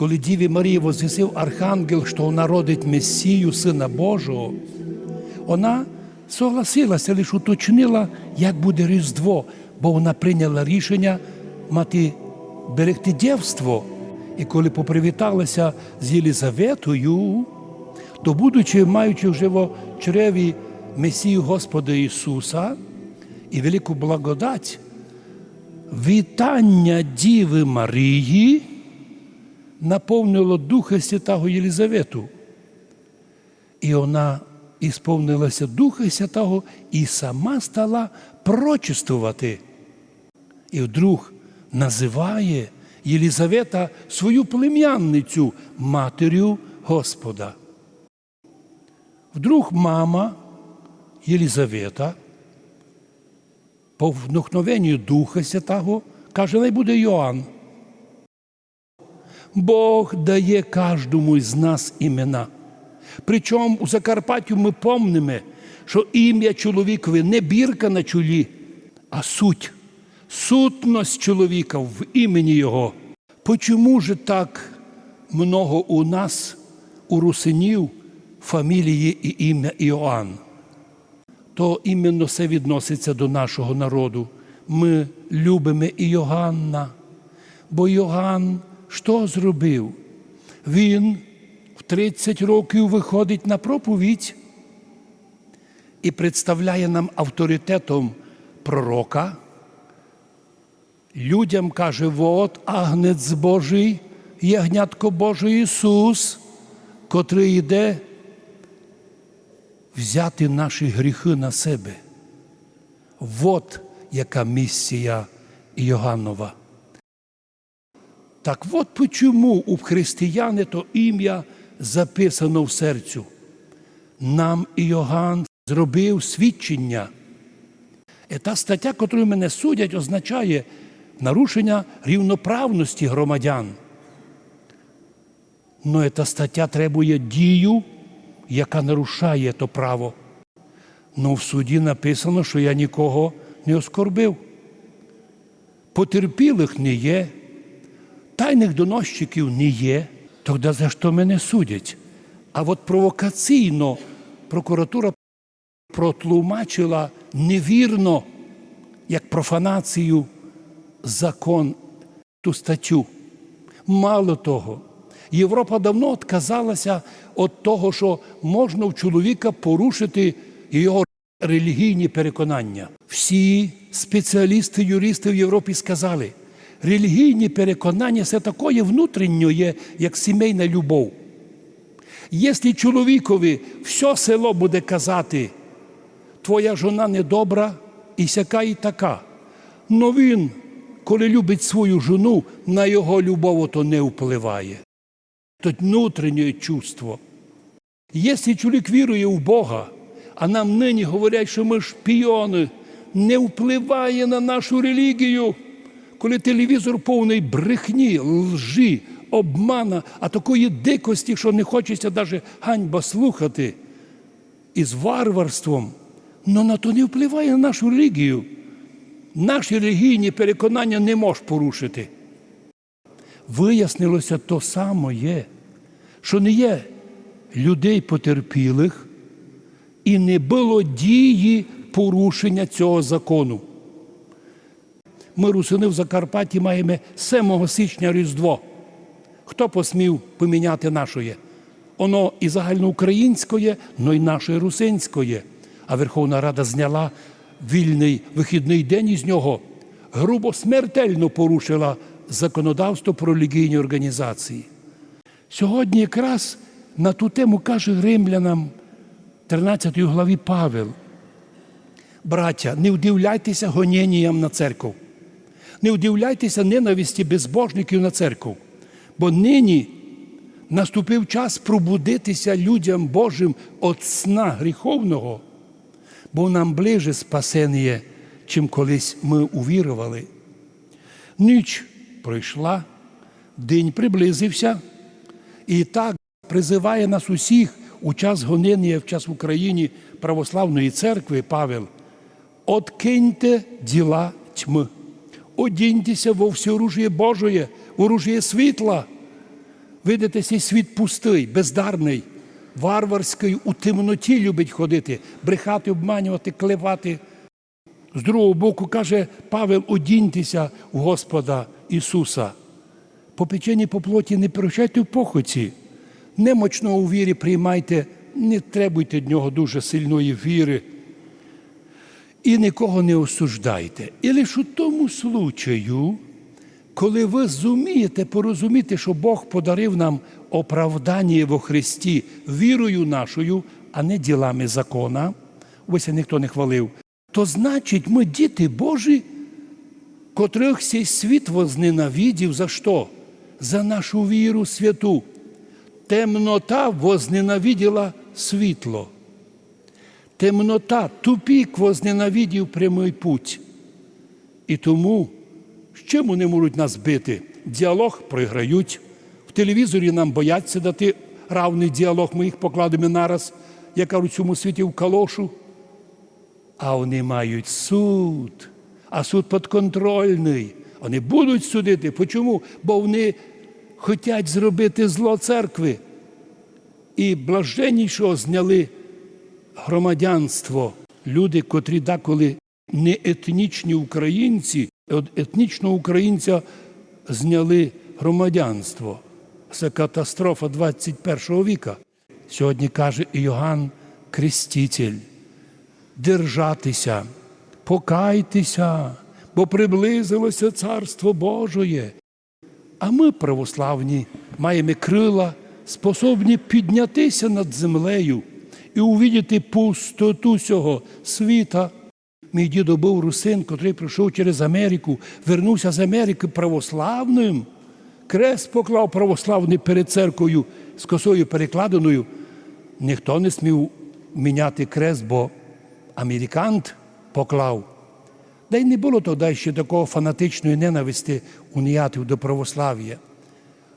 коли Діві Марії возвісив архангел, що вона родить Месію, Сина Божого, вона согласилася, лише уточнила, як буде Різдво, бо вона прийняла рішення мати берегти дівство. І коли попривіталася з Єлизаветою, то, будучи, маючи вже в чреві Месію Господа Ісуса і велику благодать, вітання Діви Марії наповнило Духа Святого Єлизавету. І вона ісповнилася Духа Святого і сама стала прочистувати. І вдруг називає Єлизавета свою плем'янницю матір'ю Господа. Вдруг мама Єлизавета по вдохновенню Духа Святого каже, не буде Йоанн. Бог дає кожному з нас імена. Причому у Закарпаттю ми помнимо, що ім'я чоловікові не бірка на чолі, а суть, сутність чоловіка в імені Його. Почому ж так много у нас, у русинів, фамілії і ім'я Іоанн? То іменно це відноситься до нашого народу. Ми любимо Іоганна, бо Йоганн що зробив? Він в 30 років виходить на проповідь і представляє нам авторитетом пророка. Людям каже, от агнець Божий, ягнятко Божий Ісус, котрий йде взяти наші гріхи на себе. От яка місія Йоганнова. Так от почому у християни то ім'я записано в серцю. Нам Іоганн зробив свідчення. І та стаття, яку мене судять, означає нарушення рівноправності громадян. Но ця стаття требує дію, яка нарушає то право. Ну в суді написано, що я нікого не оскорбив. Потерпілих не є, тайних доносчиків не є, тоді за що мене судять? А от провокаційно прокуратура протлумачила невірно, як профанацію, закон ту статтю. Мало того, Європа давно відказалася від того, що можна в чоловіка порушити його релігійні переконання. Всі спеціалісти, юристи в Європі сказали, релігійні переконання це такое внутрішнє, як сімейна любов. Якщо чоловікові все село буде казати, твоя жона недобра і сяка, і така, но він, коли любить свою жону, на його любов то не впливає. Тут внутрішнє чувство. Якщо чоловік вірує в Бога, а нам нині говорять, що ми шпіони, не впливає на нашу релігію, коли телевізор повний брехні, лжи, обмана, а такої дикості, що не хочеться навіть ганьба слухати, із варварством, але на то не впливає на нашу релігію. Наші релігійні переконання не можеш порушити. Вияснилося то саме, що не є людей потерпілих і не було дії порушення цього закону. Ми русини в Закарпатті маємо 7 січня Різдво. Хто посмів поміняти нашоє? Воно і загальноукраїнське, но й наше русинське. А Верховна Рада зняла вільний вихідний день із нього, грубо смертельно порушила законодавство про релігійні організації. Сьогодні якраз на ту тему каже римлянам 13 главі Павел. Браття, не вдивляйтеся гонінням на церкву. Не вдивляйтеся ненависті безбожників на церкву. Бо нині наступив час пробудитися людям Божим від сна гріховного, бо нам ближе спасення, чим колись ми увірували. Ніч пройшла, день приблизився, і так призиває нас усіх у час гонення в час в Україні православної церкви Павел. Откиньте діла тьми, одіньтеся во всеоружие Божоє, оружие світла. Видите, цей світ пустий, бездарний, варварський, у темноті любить ходити, брехати, обманювати, клевати. З другого боку, каже Павел, одіньтеся в Господа Ісуса. По печені по плоті не прощайте в похоті. Немочно у вірі приймайте, не требуйте від нього дуже сильної віри. І нікого не осуждайте. І лише у тому случаю, коли ви зумієте порозуміти, що Бог подарив нам оправдання во Христі вірою нашою, а не ділами закона, ось ніхто не хвалив, то значить ми діти Божі, котрих цей світ возненавидів за що? За нашу віру святу. Темнота возненавиділа світло. Темнота, тупік возненавидів прямий путь. І тому, з чим вони можуть нас бити? Діалог програють. В телевізорі нам бояться дати равний діалог, ми їх покладемо нараз, як кажуть, в цьому світі в калошу. А вони мають суд, а суд підконтрольний. Вони будуть судити. Почому? Бо вони хочуть зробити зло церкви. І блаженнішого зняли громадянство. Люди, котрі деколи не етнічні українці, от етнічного українця зняли громадянство. Це катастрофа 21 віка. Сьогодні каже Іоганн Креститель держатися, покайтеся, бо приблизилося Царство Божоє. А ми, православні, маємо крила, способні піднятися над землею і увидіти пустоту цього світа. Мій дідо був русин, котрий прийшов через Америку, вернувся з Америки православним. Крест поклав православний перед церквою з косою перекладеною. Ніхто не смів міняти крест, бо американт поклав. Да й не було тоді ще такого фанатичної ненависти уніятів до православ'я.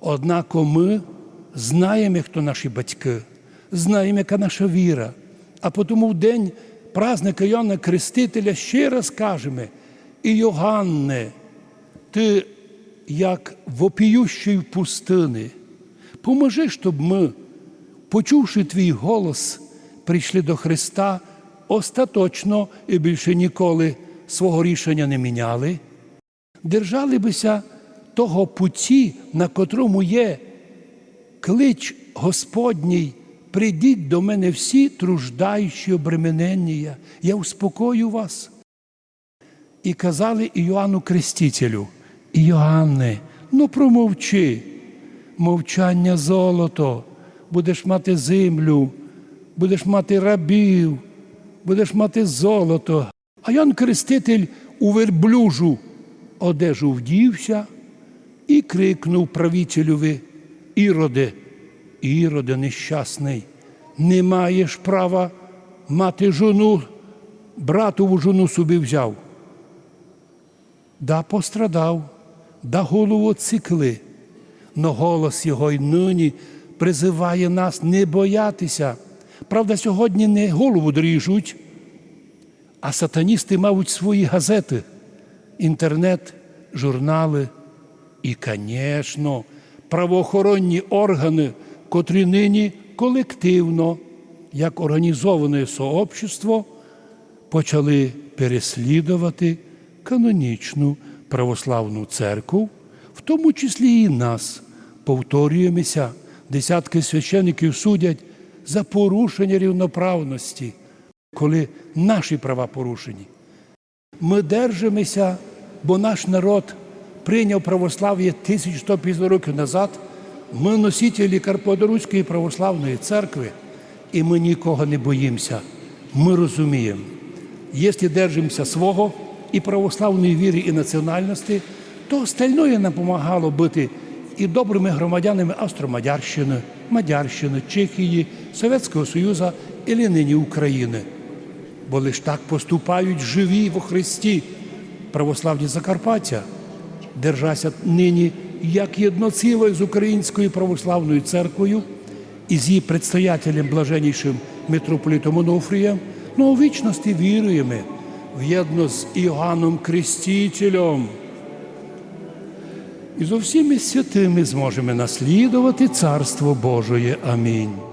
Однак ми знаємо, хто наші батьки, знаємо, яка наша віра. А тому в день праздника Йоанна Крестителя ще раз кажемо, і Йоганне, ти як вопіющий в пустини, поможи, щоб ми, почувши твій голос, прийшли до Христа остаточно і більше ніколи свого рішення не міняли, держали бися того путі, на котрому є клич Господній, прийдіть до мене всі труждаючі обременення, я успокою вас. І казали Іоанну Крестителю, Іоанне, ну промовчи, мовчання золото, будеш мати землю, будеш мати рабів, будеш мати золото. А Ян Креститель у верблюжу одежу вдівся і крикнув правителеві Іроде, Іроде нещасний, не маєш права мати жону, братову жону собі взяв. Да пострадав, да голову цикли, но голос його й нині призиває нас не боятися. Правда, сьогодні не голову дріжуть, а сатаністи мають свої газети, інтернет, журнали і, звісно, правоохоронні органи, котрі нині колективно, як організоване сообщество, почали переслідувати канонічну православну церкву, в тому числі і нас, повторюємося, десятки священиків судять за порушення рівноправності, коли наші права порушені. Ми держимося, бо наш народ прийняв православ'я 1150 років назад. Ми носителі Карподоруської православної церкви, і ми нікого не боїмося. Ми розуміємо, якщо держимося свого і православної віри, і національності, то остальное нам допомагало бути і добрими громадянами Австро-Мадярщини, Мадярщини, Чехії, Совєтського Союзу і нині України. Бо лиш так поступають живі во Христі православні Закарпаття, держася нині як єдно ціле з Українською православною церквою і з її предстоятелем блаженнішим митрополітом Онуфрієм, ну у вічності віруємо в єдно з Іоанном Крестителем. і з усіми святими зможемо наслідувати Царство Божоє. Амінь.